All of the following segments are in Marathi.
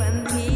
分别。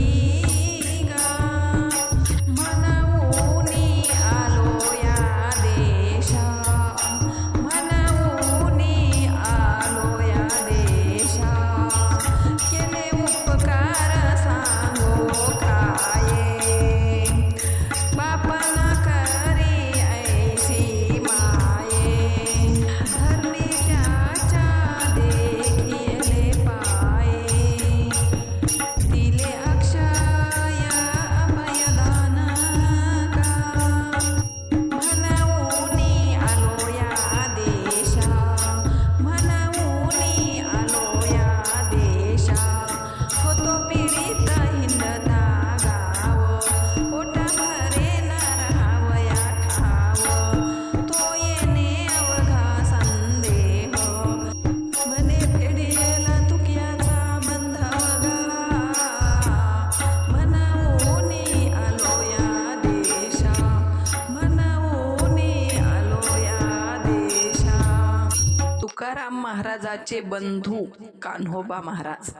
महाराजाचे बंधू कान्होबा महाराज.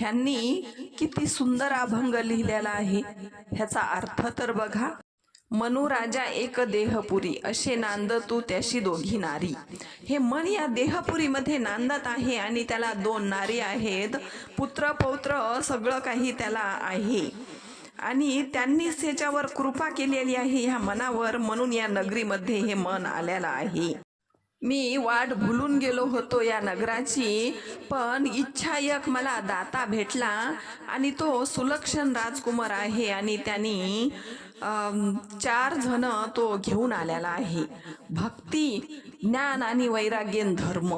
ह्यांनी किती सुंदर अभंग लिहिलेला आहे. ह्याचा अर्थ तर बघा मनुराजा एक देहपुरी असे नांद तू त्याशी दोघी नारी. हे मन या देहपुरीमध्ये नांदत आहे आणि त्याला दोन नारी आहेत. पुत्र पौत्र सगळं काही त्याला आहे. आणि त्यांनीच ह्याच्यावर कृपा केलेली आहे ह्या मनावर म्हणून या नगरीमध्ये हे मन आलेलं आहे. मी वाट भुलून गेलो होतो या नगराची पण इच्छा एक मला दाता भेटला आणि तो सुलक्षण राजकुमार आहे आणि त्यांनी चार जण तो घेऊन आलेला आहे. भक्ती ज्ञान आणि वैराग्यन धर्म.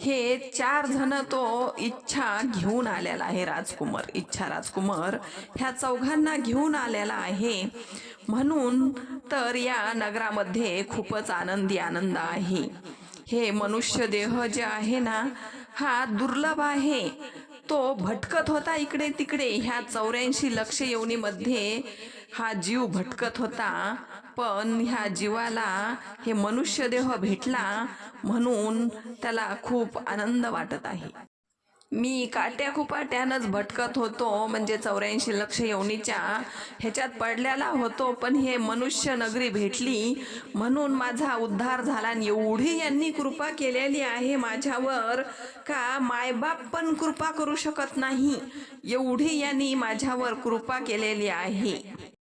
हे चार जण तो इच्छा घेऊन आलेला आहे राजकुमार. इच्छा राजकुमार ह्या चौघांना घेऊन आलेला आहे. म्हणून तर या नगरामध्ये खूपच आनंदी आनंद आहे. हे मनुष्य देह जे आहे ना हा दुर्लभ आहे. तो भटकत होता इकडे तिकडे. ह्या चौऱ्याऐंशी लक्ष येवणीमध्ये हा जीव भटकत होता. पण ह्या जीवाला हे मनुष्य देह भेटला म्हणून त्याला खूप आनंद वाटत आहे. मी काट्या खुपाट्यानंच भटकत होतो म्हणजे चौऱ्याऐंशी लक्ष येवणीच्या ह्याच्यात पडलेला होतो पण हे मनुष्य नगरी भेटली म्हणून माझा उद्धार झाला आणि एवढी यांनी कृपा केलेली आहे माझ्यावर का मायबाप पण कृपा करू शकत नाही? एवढी यांनी माझ्यावर कृपा केलेली आहे.